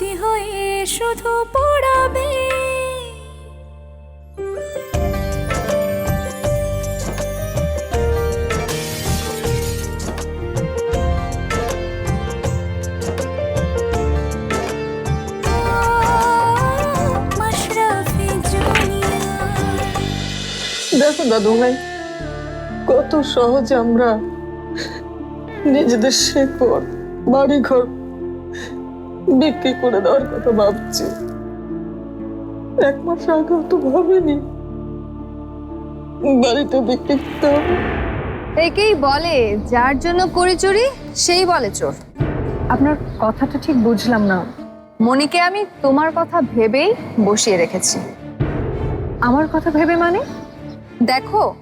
স্মৃতি হয়ে শুধু পড়াবে। দেখো দাদু ভাই কত সহজে আমরা নিজেদের শেকড় বাড়িঘর বিক্রি করে দেওয়ার কথা ভাবছি। এক মাস আগেও তো ভাবিনি। বাড়িটা বিক্রি করতে একেই বলে, যার জন্য করি চুরি, সেই বলে চোর। আপনার কথাটা ঠিক বুঝলাম না। মনিকে আমি তোমার কথা ভেবেই বসিয়ে রেখেছি। আমার কথা ভেবে মানে? দেখো,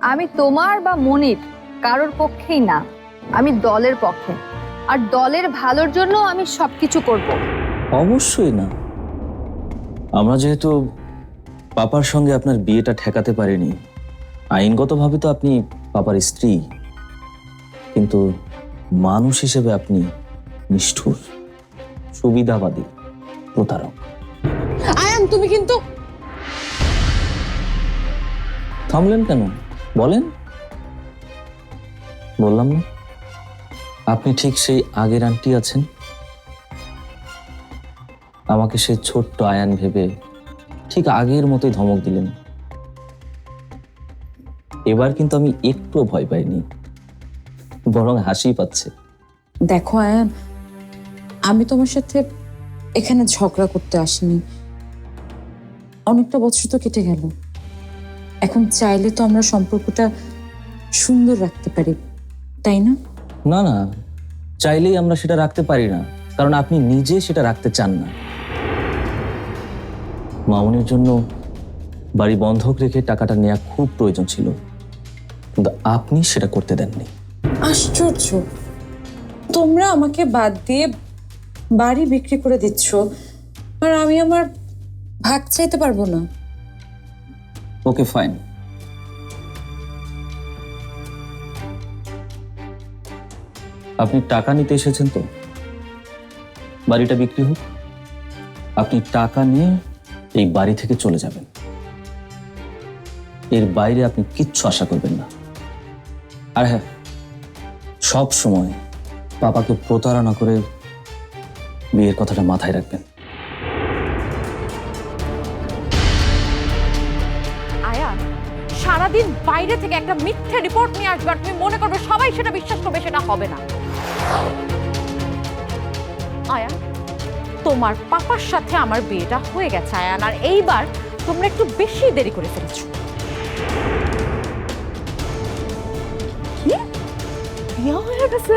আমি তোমার বা মনির কারোর পক্ষেই না, আমি দলের পক্ষে। আর দলের ভালোর জন্য আমি সবকিছু করব। অবশ্যই না। আমরা যেহেতু পাপার সঙ্গে আপনার বিয়েটা ঠেকাতে পারিনি আইনগতভাবে তো আপনি পাপার স্ত্রী কিন্তু মানুষ হিসেবে আপনি নিষ্ঠুর সুবিধাবাদী প্রতারক। আয়ান তুমি কিন্তু থামলেন কেন? বলেন। বললাম না। আপনি ঠিক সেই আগের আন্টি আছেন? আমাকে সে ছোট্ট আয়ান ভেবে ঠিক আগের মতোই ধমক দিলেন। এবার কিন্তু আমি একটুও ভয় পাইনি, বরং হাসি পাচ্ছে। দেখো আয়ান, আমি তোমার সাথে এখানে ঝগড়া করতে আসিনি। অনেকটা বছর তো কেটে গেল। এখন চাইলে তো আমরা সম্পর্কটা সুন্দর রাখতে পারি, তাই না? না না চাইলেই আমরা সেটা রাখতে পারি না কারণ আপনি নিজে সেটা রাখতে চান না। মামুনের জন্য বাড়ি বন্ধক রেখে টাকাটা নেওয়া খুব প্রয়োজন ছিল কিন্তু আপনি সেটা করতে দেননি। আশ্চর্য। তোমরা আমাকে বাদ দিয়ে বাড়ি বিক্রি করে দিচ্ছ আর আমি আমার ভাগ চাইতে পারব না। Okay fine. আপনি টাকা নিতে এসেছেন তো? বাড়িটা বিক্রি হোক। আপনি টাকা নিয়ে এই বাড়ি থেকে চলে যাবেন। এর বাইরে আপনি কিচ্ছু আশা করবেন না। আর হ্যাঁ সব সময় পাপাকে প্রতারণা করে বিয়ের কথাটা মাথায় রাখবেন। সারাদিন বাইরে থেকে একটা মিথ্যে রিপোর্ট নিয়ে আসবে আর তুমি মনে করবে সবাই সেটা বিশ্বাস করবে, সেটা হবে না। আয়ান তোমার পাপার সাথে আমার বিয়েটা হয়ে গেছে আয়ান। আর এইবার তোমরা একটু বেশি দেরি করে ফেলেছো? বিয়ে হয়ে গেছে?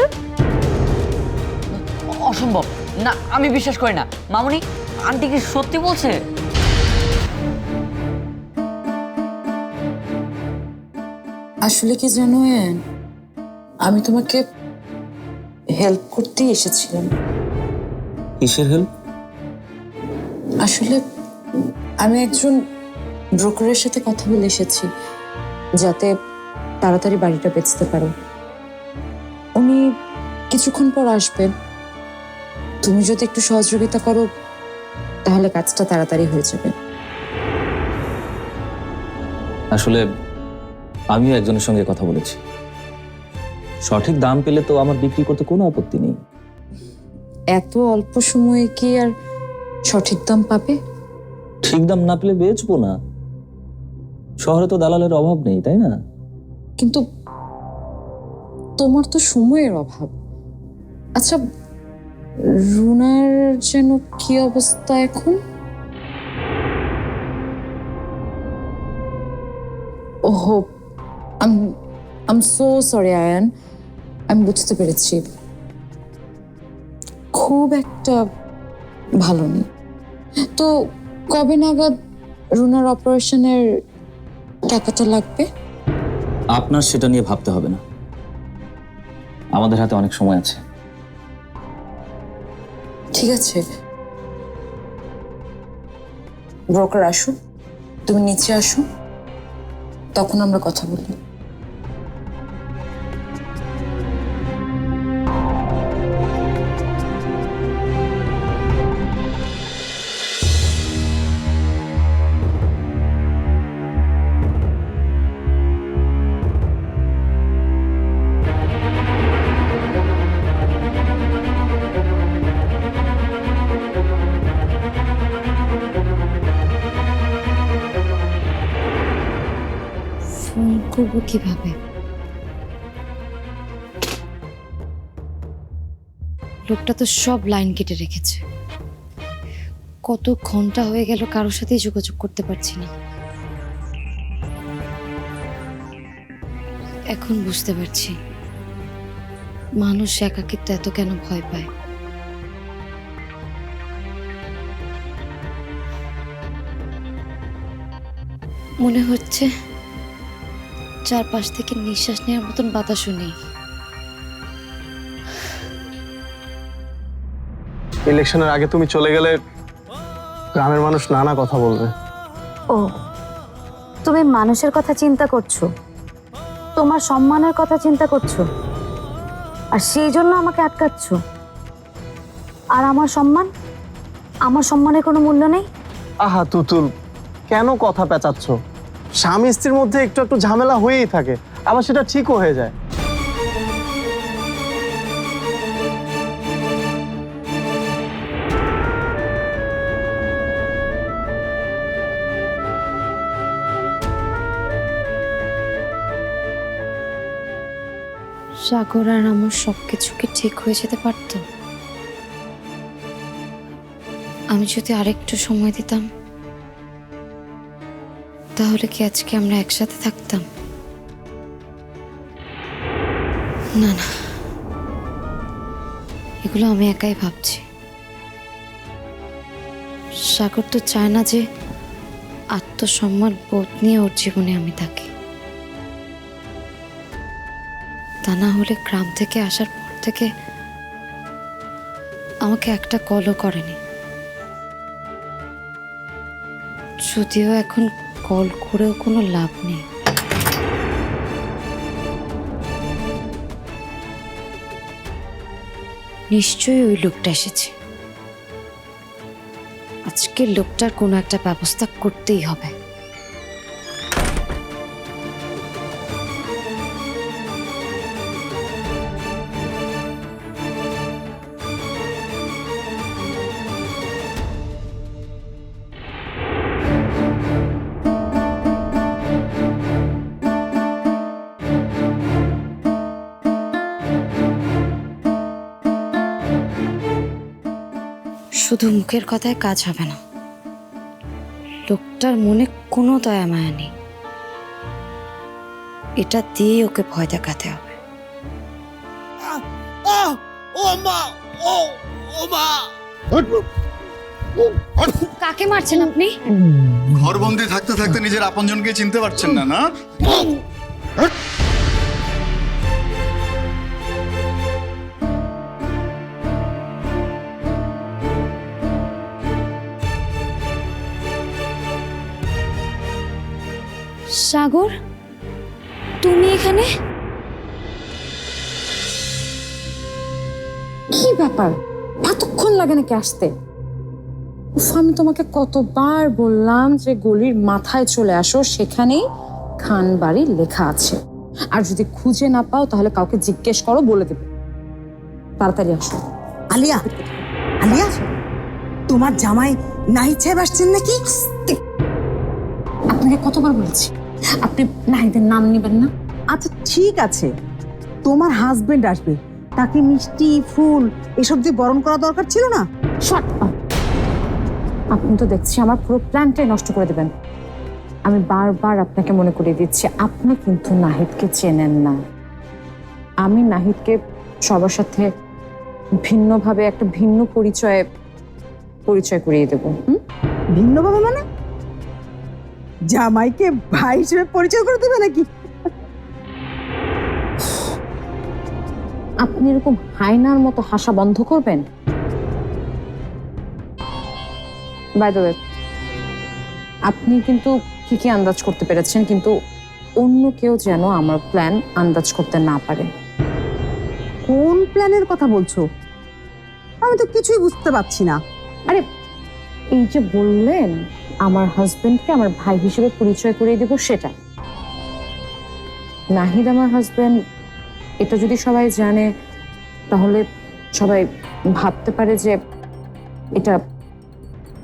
অসম্ভব। না আমি বিশ্বাস করি না। মামুনি আন্টি কি সত্যি বলছে? আসলে কি জানো আমি তোমাকে হেল্প করতেই এসেছিলাম। কিসের হেল্প আসলে আমি একজন ব্রোকারের সাথে কথা বলে এসেছি যাতে তাড়াতাড়ি বাড়িটা বেচতে পারো। উনি কিছুক্ষণ পর আসবেন তুমি যদি একটু সহযোগিতা করো তাহলে কাজটা তাড়াতাড়ি হয়ে যাবে। আসলে আমিও একজনের সঙ্গে কথা বলেছি। সঠিক দাম পেলে তো আমার বিক্রি করতে কোনো আপত্তি নেই। এত অল্প সময়ে কি আর সঠিক দাম পাবে? ঠিক দাম না পেলে বেচবো না। শহরে তো দালালের অভাব নেই তাই না? কিন্তু তোমার তো সময়ের অভাব। আচ্ছা রুনার যেন কি অবস্থা এখন? ওহো um um so sorry Ayaan আমি বুঝতে পেরেছি। খুব একটা ভালো নেই। তো কবে নাগাদ রুনার অপারেশনের টাকাটা লাগবে? আপনার সেটা নিয়ে ভাবতে হবে না। আমাদের হাতে অনেক সময় আছে। ঠিক আছে। ব্রোকার আসুন। তুমি নিচে আসো তখন আমরা কথা বলি কীভাবে? লোকটা তো সব লাইন কেটে রেখেছে। কত ঘণ্টা হয়ে গেল কারোর সাথেই যোগাযোগ করতে পারছি না। এখন বুঝতে পারছি, মানুষ একাকিত্ব এত কেন ভয় পায়? মনে হচ্ছে চারপাশ থেকে নিঃশ্বাস নেওয়ার মতন বাতাসও নেই। ইলেকশনের আগে তুমি চলে গেলে গ্রামের মানুষ নানা কথা বলবে। ও তুমি মানুষের কথা চিন্তা করছ? তোমার সম্মানের কথা চিন্তা করছ? আর সেই জন্য আমাকে আটকাচ্ছ? আর আমার সম্মান? আমার সম্মানের কোনো মূল্য নেই? আহা তুতুল কেন কথা পেঁচাচ্ছ? স্বামী স্ত্রীর মধ্যে একটু একটু ঝামেলা হয়েই থাকে, আবার সেটা ঠিকও হয়ে যায়। সাগর আর আমার সবকিছু কি ঠিক হয়ে যেতে পারতো? আমি যদি আরেকটু সময় দিতাম তাহলে কি আজকে আমরা একসাথে থাকতাম? না না। এগুলো আমি একাই ভাবছি। সাগর তো চায় না যে আত্মসম্মান বোধ নিয়ে ওর জীবনে আমি থাকি। তা না হলে গ্রাম থেকে আসার পর থেকে আমাকে একটা কলও করেনি। যদিও এখন কল করেও কোনো লাভ নেই। নিশ্চয়ই ওই লোকটা এসেছে। আজকে লোকটার কোনো একটা ব্যবস্থা করতেই হবে। শুধু মুখের কথায় কাজ হবে না। লোকটার মনে কোনো দয়া মায়া নেই। এটা দিয়েই ওকে ভয় দেখাতে হবে। কাকে মারছেন আপনি? ঘর ঘরবন্দি থাকতে থাকতে নিজের আপনজনকে চিনতে পারছেন না না? সাগর তুমি এখানে? কি ব্যাপার? এতক্ষণ লাগে নাকি আসতে? উফ, আমি তোমাকে কতবার বললাম যে গলির মাথায় চলে আসো সেখানেই খান বাড়ি লেখা আছে। আর যদি খুঁজে না পাও তাহলে কাউকে জিজ্ঞেস করো বলে দেবে। তাড়াতাড়ি আসো। আলিয়া আলিয়া তোমার জামাই নাহিদ সাহেব আসছেন নাকি? আপনাকে কতবার বলেছি? আপনি নাহিদের নাম নেবেন না? আচ্ছা ঠিক আছে। তোমার হাজবেন্ড আসবে। তাকে মিষ্টি ফুল এসব দিয়ে বরণ করা দরকার ছিল না? শট আপনি তো দেখছি আমার পুরো প্ল্যানটাই নষ্ট করে দেবেন। আমি বারবার আপনাকে মনে করিয়ে দিচ্ছি আপনি কিন্তু নাহিদকে চেনেন না। আমি নাহিদকে সবার সাথে ভিন্নভাবে একটা ভিন্ন পরিচয়ে পরিচয় করিয়ে দেব। হুম? ভিন্নভাবে মানে? জামাইকে ভাই হিসেবে পরিচয় করে দেবে নাকি? আপনি এরকম হায়নার মতো হাসা বন্ধ করবেন? বাই দ্য আপনি কিন্তু ঠিকই আন্দাজ করতে পেরেছেন কিন্তু অন্য কেউ যেন আমার প্ল্যান আন্দাজ করতে না পারে। কোন প্ল্যানের কথা বলছো? আমি তো কিছুই বুঝতে পারছি না। আরে এই যে বললেন আমার হাজবেন্ডকে আমার ভাই হিসেবে পরিচয় করিয়ে দেব সেটা নাহিদ আমার হাজবেন্ড এটা যদি সবাই জানে তাহলে সবাই ভাবতে পারে যে এটা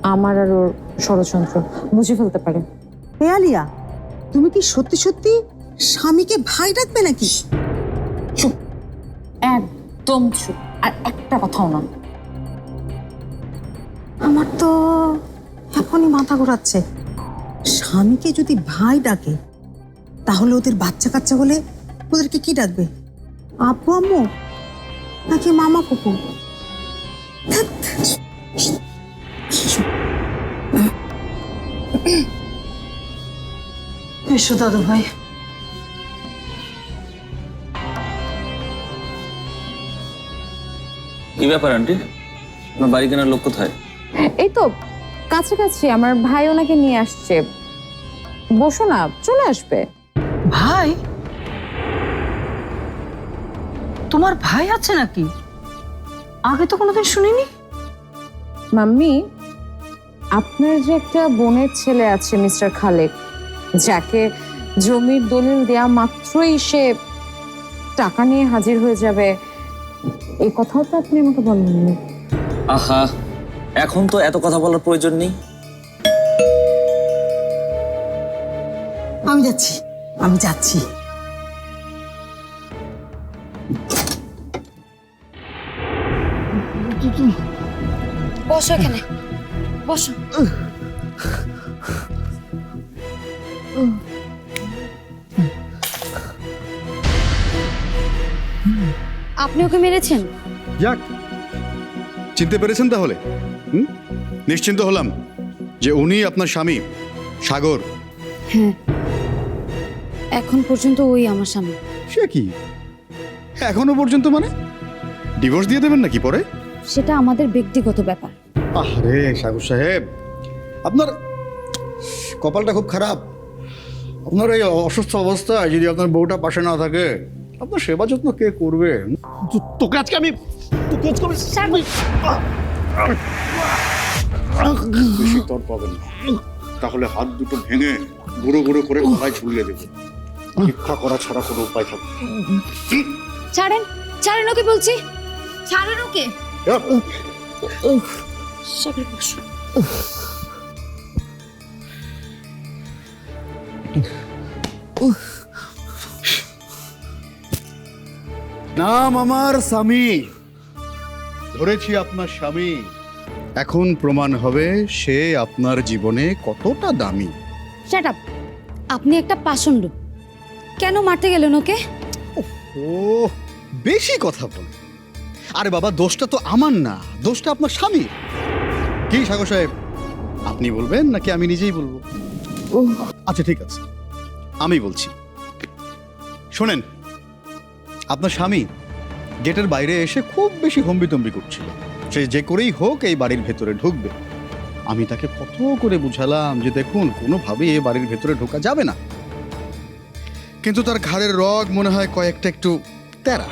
আমার আর ওর ষড়যন্ত্র। বুঝে ফেলতে পারে। হে আলিয়া তুমি কি সত্যি সত্যি স্বামীকে ভাই ডাকবে নাকি? চুপ। একদম চুপ। আর একটা কথাও না মাথা ঘোরাচ্ছে। স্বামীকে যদি ভাই ডাকে তাহলে ওদের বাচ্চা কাচ্চা হলে ওদেরকে কি ডাকবে? আব্বু আম্মু? নাকি মামা কুকু ধ্যাৎ। এসো দাদু ভাই। কি ব্যাপার আন্টি? আপনার বাড়ি কেনার লোক কোথায়? এই তো কাছাকাছি আমার ভাই ওনাকে নিয়ে আসছে। বসো না চলে আসবে। ভাই? তোমার ভাই আছে নাকি? আগে তো কোনোদিন শুনিনি। মাম্মি আপনার যে একটা বোনের ছেলে আছে মিস্টার খালেক যাকে জমির দলিল দেয়া মাত্রই সে টাকা নিয়ে হাজির হয়ে যাবে এই কথাও তো আপনি আমাকে বলেননি। আহা এখন তো এত কথা বলার প্রয়োজন নেই। আমি যাচ্ছি আমি যাচ্ছি। বসো এখানে বসো। আপনি ওকে মেরেছেন? যাক চিনতে পেরেছেন তাহলে। হুম? নিশ্চিন্ত হলাম যে উনি আপনার স্বামী সাগর। হ্যাঁ। এখন পর্যন্ত ওই আমার স্বামী। সে কি? এখনও পর্যন্ত মানে? ডিভোর্স দিয়ে দেবেন নাকি পরে? সেটা আমাদের ব্যক্তিগত ব্যাপার। আরে সাগর সাহেব আপনার কপালটা খুব খারাপ। আপনার এই অসুস্থ অবস্থায় যদি আপনার বউটা পাশে না থাকে আপনার সেবা যত্ন কে করবে? তোকে আজকে আমি তোকে আজকে আমি বেশি তর পাবেন না। তাহলে হাত দুটো ভেঙে গুঁড়ো গুঁড়ো করে গলায় ঝুলিয়ে দেবে। ভিক্ষা করা ছাড়া কোনো উপায় থাকবে ছাড়েন ছাড়েন ওকে বলছি। ছাড়েন ওকে। নাম আমার স্বামী। ধরেছি আপনার স্বামী। এখন প্রমাণ হবে সে আপনার জীবনে কতটা দামি। শাট আপ আপনি একটা পাষণ্ড। কেন মারতে গেলেন ওকে? ও বেশি কথা বলে। আরে বাবা দোষটা তো আমার না। দোষটা আপনার স্বামী কি সাগর সাহেব আপনি বলবেন নাকি আমি নিজেই বলব? আচ্ছা ঠিক আছে। আমি বলছি। শোনেন আপনার স্বামী গেটের বাইরে এসে খুব বেশি হম্বিতম্বি করছিল। সে যে করেই হোক এই বাড়ির ভেতরে ঢুকবে। আমি তাকে কত করে বুঝালাম যে দেখুন কোনোভাবে এই বাড়ির ভেতরে ঢোকা যাবে না। কিন্তু তার ঘাড়ের রগ মনে হয় কয়েকটা একটু তেরা?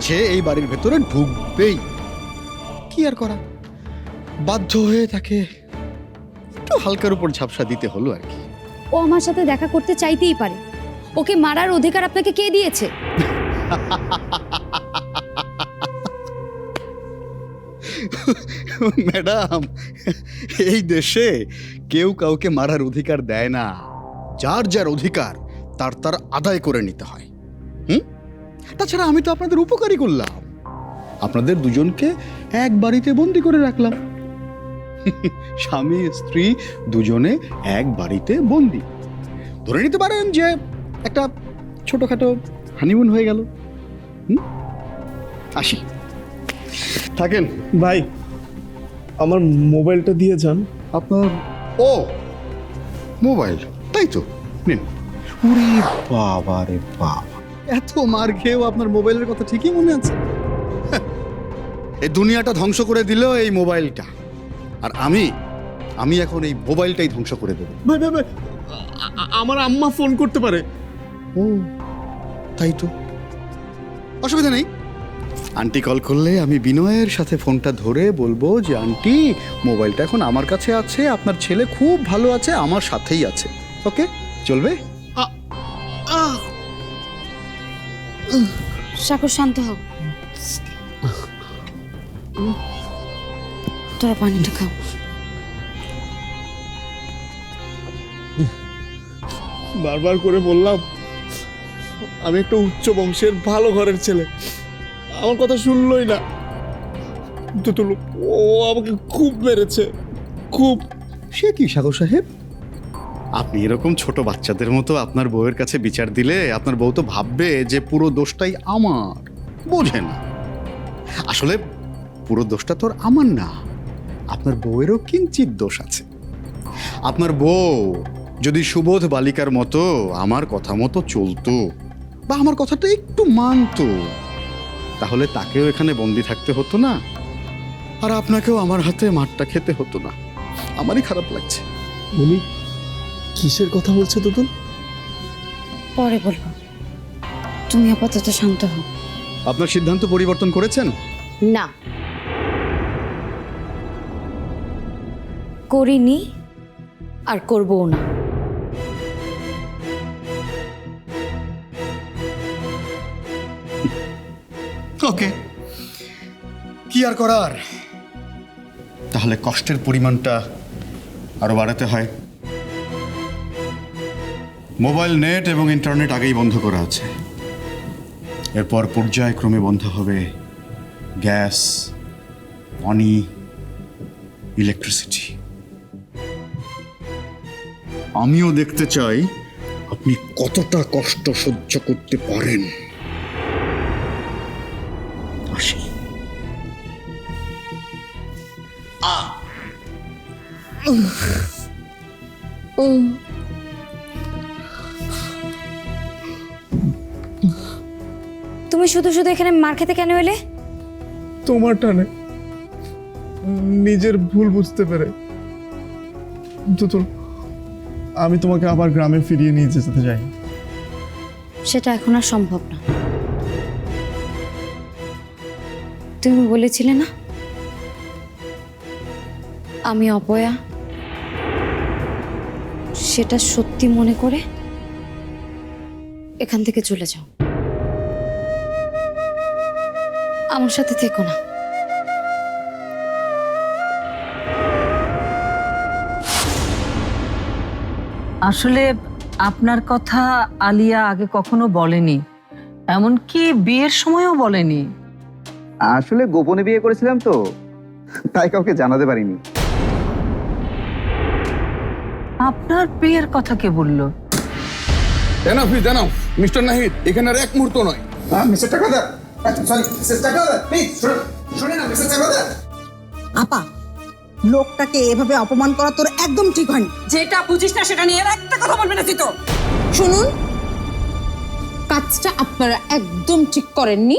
সে এই বাড়ির ভেতরে ঢুকবেই। কি আর করা? বাধ্য হয়ে তাকে একটু হালকার উপর ঝাপসা দিতে হলো আর কি। ও আমার সাথে দেখা করতে চাইতেই পারে। ওকে মারার অধিকার আপনাকে কে দিয়েছে? ম্যাডাম, এই দেশে কেউ কাউকে মারার অধিকার দেয় না। যার যার অধিকার, তার তার আদায় করে নিতে হয়। হুম? তাছাড়া আমি তো আপনাদের উপকারী করলাম। আপনাদের দুজনকে এক বাড়িতে বন্দি করে রাখলাম। স্বামী, স্ত্রী দুজনে এক বাড়িতে বন্দি। ধরে নিতে পারেন যে একটা ছোটখাটো হানিমুন হয়ে গেল। আসি। থাকেন। ভাই আমার মোবাইলটা দিয়ে যান। আপনার ও মোবাইল তাই তো। নিন। ওরে বাবা রে বাবা। এত মার খেয়েও আপনার মোবাইলের কথা ঠিকই মনে আছে? হ্যাঁ, এই দুনিয়াটা ধ্বংস করে দিল এই মোবাইলটা। আর আমি আমি এখন এই মোবাইলটাই ধ্বংস করে দেবো। ভাই ভাই ভাই আমার আম্মা ফোন করতে পারে। ও তাই তো। অসুবিধা নেই। আন্টি কল করলে আমি বিনয়ের সাথে ফোনটা ধরে বলব যে আন্টি মোবাইলটা এখন আমার কাছে আছে আপনার ছেলে খুব ভালো আছে আমার সাথেই আছে। ওকে? চলবে? সাগর শান্ত হও। তোরা পানিটা খাও। বারবার করে বললাম আমি একটা উচ্চ বংশের ভালো ঘরের ছেলে। আমার কথা শুনলই না। তুতুল ও আমাকে খুব মেরেছে। খুব। সে কি সাগর সাহেব? আপনি এরকম ছোট বাচ্চাদের মতো আপনার বউয়ের কাছে বিচার দিলে আপনার বউ তো ভাববে যে পুরো দোষটাই আমার। বোঝে না। আসলে পুরো দোষটা তোর আমার না। আপনার বউয়েরও কিঞ্চিত দোষ আছে। আপনার বউ যদি সুবোধ বালিকার মতো আমার কথা মতো চলতো বা আমার কথাটা একটু মানতো। তাহলে তাকেও এখানে বন্দি থাকতে হতো না? আর আপনাকেও আমার হাতে মাঠটা খেতে হতো না। আমারই খারাপ লাগছে। উনি কিসের কথা বলছে তুতুল? পরে বলব। তুমি আপাতত শান্ত হও। আপনার সিদ্ধান্ত পরিবর্তন করেছেন? না। করিনি আর করবও না। ওকে। কি আর করার? তাহলে কষ্টের পরিমাণটা আরও বাড়াতে হয়। মোবাইল, নেট এবং ইন্টারনেট আগেই বন্ধ করা আছে। এরপর পর্যায়ক্রমে বন্ধ হবে গ্যাস, পানি, ইলেকট্রিসিটি। আমিও দেখতে চাই আপনি কতটা কষ্ট সহ্য করতে পারেন। তুমি শুধু শুধু এখানে মার খেতে কেন এলে? তোমার টানে। নিজের ভুল বুঝতে পেরে। আমি তোমাকে আবার গ্রামে ফিরিয়ে নিয়ে যেতে চাই। সেটা এখন আর সম্ভব না। তুমি বলেছিলে না? আমি অপয়া। সেটা সত্যি মনে করে এখান থেকে চলে যাও। আমার সাথে থেকো না। আসলে আপনার কথা আলিয়া আগে কখনো বলেনি এমনকি বিয়ের সময়ও বলেনি। আসলে গোপনে বিয়ে করেছিলাম তো তাই কাউকে জানাতে পারিনি। আপনার বিয়ের কথা কে বলল? Enough is enough mister Nahid এখানে আর এক মুহূর্ত নয়। Mister Takadar sorry mister Takadar please শুনে না মিস্টার টাকাদার আপা লোকটাকে এভাবে অপমান করা তোর একদম ঠিক হয়নি। যেটা বুঝিস না সেটা নিয়ে আর একটা কথা বলবি না তো। শুনুন কাজটা আপনারা একদম ঠিক করেননি।